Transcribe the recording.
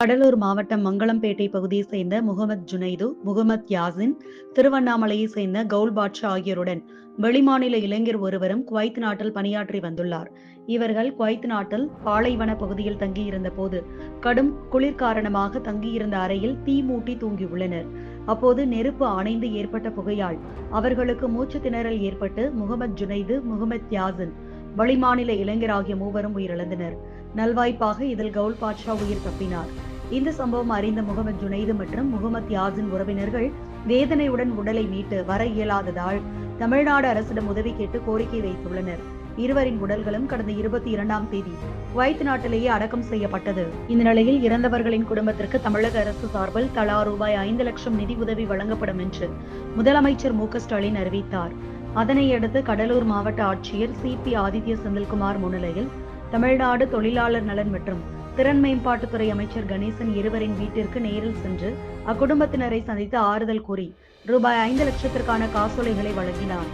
கடலூர் மாவட்டம் மங்களம்பேட்டை பகுதியை சேர்ந்த முகமது ஜுனைது முகமது யாசின் திருவண்ணாமலையை சேர்ந்த கவுல் பாட்ஷா ஆகியோருடன் வெளிமாநில இளைஞர் ஒருவரும் குவைத் நாட்டில் பணியாற்றி வந்துள்ளார். இவர்கள் குவைத் நாட்டில் பாலைவன பகுதியில் தங்கியிருந்த போது கடும் குளிர் காரணமாக தங்கியிருந்த அறையில் தீ மூட்டி தூங்கியுள்ளனர். அப்போது நெருப்பு அணைந்து ஏற்பட்ட புகையால் அவர்களுக்கு மூச்சு திணறல் ஏற்பட்டு முகமது ஜுனைது முகமது யாசின் வெளிமாநில இளைஞர் ஆகிய மூவரும் உயிரிழந்தனர். நல்வாய்ப்பாக இதில் கவுல் பாட்ஷா உயிர் தப்பினார். இந்த சம்பவம் அறிந்த முகமது ஜுனைது மற்றும் முகமது யாசின் உறவினர்கள் வேதனையுடன் உடலை மீட்டு வர இயலாததால் தமிழ்நாடு அரசிடம் உதவி கேட்டு கோரிக்கை வைத்துள்ளனர். இருவரின் உடல்களும் கடந்த இருபத்தி இரண்டாம் தேதி குவைத் நாட்டிலேயே அடக்கம் செய்யப்பட்டது. இந்த நிலையில் இறந்தவர்களின் குடும்பத்திற்கு தமிழக அரசு சார்பில் தலா ரூபாய் ஐந்து லட்சம் நிதி உதவி வழங்கப்படும் என்று முதலமைச்சர் மு ஸ்டாலின் அறிவித்தார். அதனையடுத்து கடலூர் மாவட்ட ஆட்சியர் சி பி ஆதித்ய செந்தில்குமார் முன்னிலையில் தமிழ்நாடு தொழிலாளர் நலன் மற்றும் திறன் மேம்பாட்டுத்துறை அமைச்சர் கணேசன் இருவரின் வீட்டிற்கு நேரில் சென்று அக்குடும்பத்தினரை சந்தித்து ஆறுதல் கூறி ரூபாய் ஐந்து லட்சத்திற்கான காசோலைகளை வழங்கினார்.